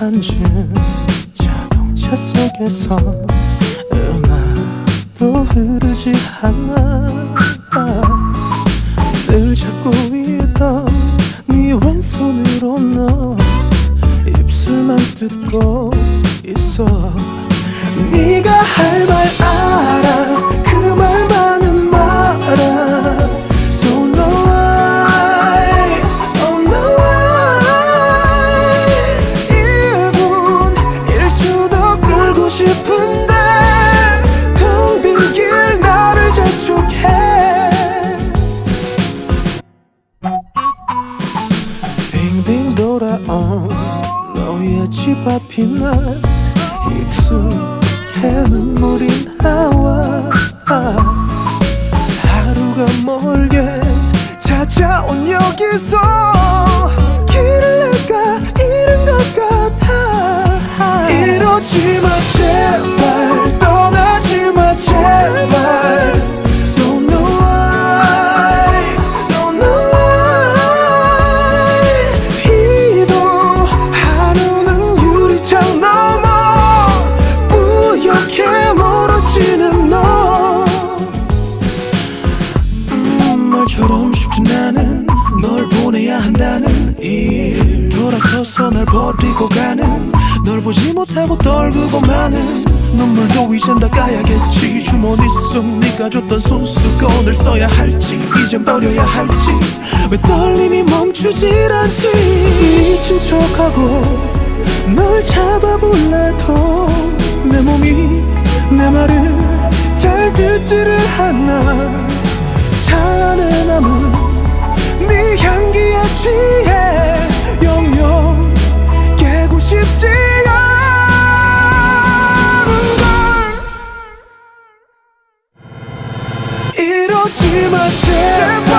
앉은 자동차 속에서 음악도 흐르지 않아. 늘 잡고 있던 네 왼손으로 너 입술만 뜯고 있어 집 앞이 날 익숙해 눈물이 나와. 하루가 멀게 찾아온 여기서 널 보내야 한다는 일. 돌아서서 날 버리고 가는 널 보지 못하고 떨구고 마는. 눈물도 이젠 닦아야겠지. 주머니 속 네가 줬던 손수건을 써야 할지 이젠 버려야 할지. 왜 떨림이 멈추질 않지? 미친 척하고 널 잡아볼래도 내 몸이 내 말을 잘 듣지를 않아. 차 안에 남은 이러지 마 제발